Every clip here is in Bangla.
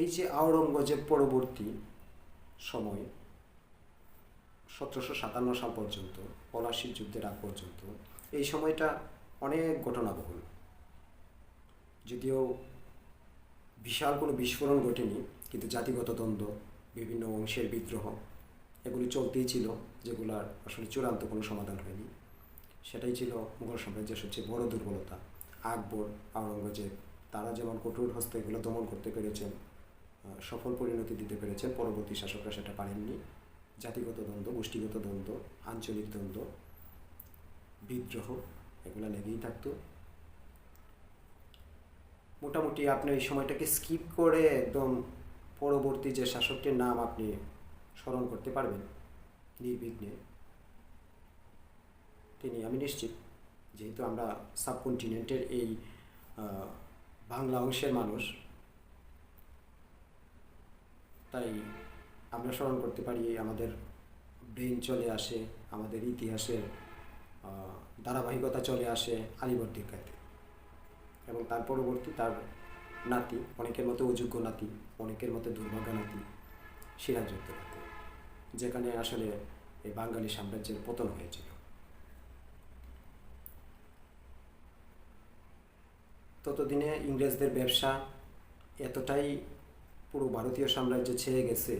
এই যে আওরঙ্গজেব পরবর্তী সময়ে সতেরোশো সাতান্ন সাল পর্যন্ত, পলাশির যুদ্ধের আগ পর্যন্ত, এই সময়টা অনেক ঘটনাবহুল। যদিও বিশাল কোনো বিস্ফোরণ ঘটেনি, কিন্তু জাতিগত দ্বন্দ্ব, বিভিন্ন অংশের বিদ্রোহ, এগুলি চলতেই ছিল, যেগুলার আসলে চূড়ান্ত কোনো সমাধান হয়নি। সেটাই ছিল মুঘল সাম্রাজ্যের সবচেয়ে বড় দুর্বলতা। আকবর, আওরঙ্গজেব, তারা যেমন কঠোর হস্তে এগুলো দমন করতে পেরেছেন সফল পরিণতি দিতে পেরেছেন পরবর্তী শাসকরা সেটা পারেননি। জাতিগত দ্বন্দ্ব, গোষ্ঠীগত দ্বন্দ্ব, আঞ্চলিক দ্বন্দ্ব, বিদ্রোহ, এগুলো লেগেই থাকতো। মোটামুটি আপনি এই সময়টাকে স্কিপ করে একদম পরবর্তী যে শাসকটির নাম আপনি স্মরণ করতে পারবেন, নির্বিঘ্নে। তিনি, আমি নিশ্চিত, যেহেতু আমরা সাবকন্টিনেন্টের এই বাংলা অংশের মানুষ তাই আমরা স্মরণ করতে পারি আমাদের ব্রেন চলে আসে, আমাদের ইতিহাসের ধারাবাহিকতা চলে আসে আলিবর্দির কাছে এবং তার পরবর্তী তার নাতি, অনেকের মতো অযোগ্য নাতি, অনেকের মতো দুর্ভাগ্য নাতি সিরাজউদ্দৌলাতে যেখানে আসলে এই বাঙালি সাম্রাজ্যের পতন হয়েছিল। ততদিনে ইংরেজদের ব্যবসা এতটাই পুরো ভারতীয় সাম্রাজ্য ছেড়ে গেছে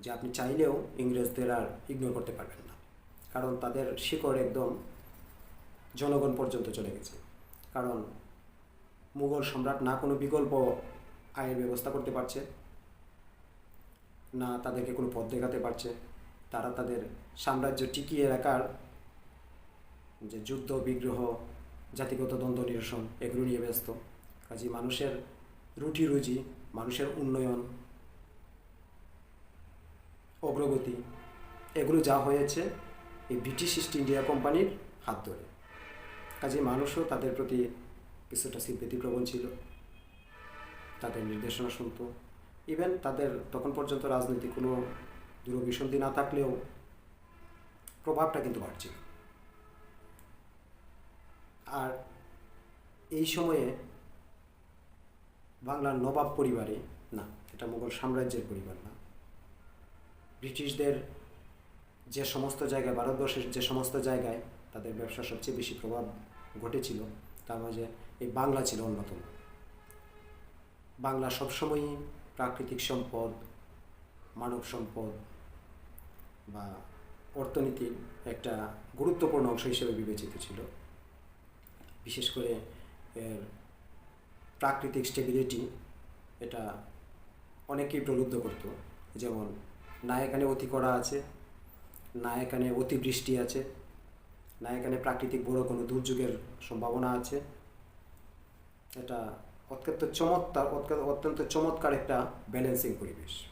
যে আপনি চাইলেও ইংরেজদের আর ইগনোর করতে পারবেন না। কারণ তাদের শিকড় একদম জনগণ পর্যন্ত চলে গেছে। কারণ মুঘল সম্রাট না কোনো বিকল্প আয়ের ব্যবস্থা করতে পারছে, না তাদেরকে কোনো পথ দেখাতে পারছে। তারা তাদের সাম্রাজ্য টিকিয়ে রাখার যে যুদ্ধ, বিগ্রহ, জাতিগত দ্বন্দ্ব নিরসন, এগুলো নিয়ে ব্যস্ত। কাজে মানুষের রুটি রুজি মানুষের উন্নয়ন, অগ্রগতি, এগুলো যা হয়েছে এই ব্রিটিশ ইস্ট ইন্ডিয়া কোম্পানির হাত ধরে। কাজে মানুষও তাদের প্রতি কিছুটা সিম্পেতিপ্রবণ ছিল। তাদের নির্দেশনা শুনতো। ইভেন তাদের তখন পর্যন্ত রাজনৈতিক কোনো দূরভিসন্ধি না থাকলেও প্রভাবটা কিন্তু বাড়ছিল। আর এই সময়ে বাংলার নবাব পরিবারে না, এটা মুঘল সাম্রাজ্যের পরিবার না। ব্রিটিশদের যে সমস্ত জায়গায়, ভারতবর্ষের যে সমস্ত জায়গায় তাদের ব্যবসা সবচেয়ে বেশি প্রভাব ঘটেছিল, তার মাঝে এই বাংলা ছিল অন্যতম। বাংলা সবসময়ই প্রাকৃতিক সম্পদ, মানব সম্পদ বা অর্থনীতির একটা গুরুত্বপূর্ণ অংশ হিসেবে বিবেচিত ছিল। বিশেষ করে এর প্রাকৃতিক স্টেবিলিটি এটা অনেকেই প্রলুব্ধ করতো। যেমন না এখানে অতি করা আছে না এখানে অতিবৃষ্টি আছে না এখানে প্রাকৃতিক বড় কোনো দুর্যোগের সম্ভাবনা আছে। এটা অত্যন্ত চমৎকার, অত্যন্ত- চমৎকার একটা ব্যালেন্সিং পরিবেশ।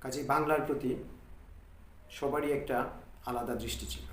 কাজে বাংলার প্রতি সবারই একটা আলাদা দৃষ্টি ছিল।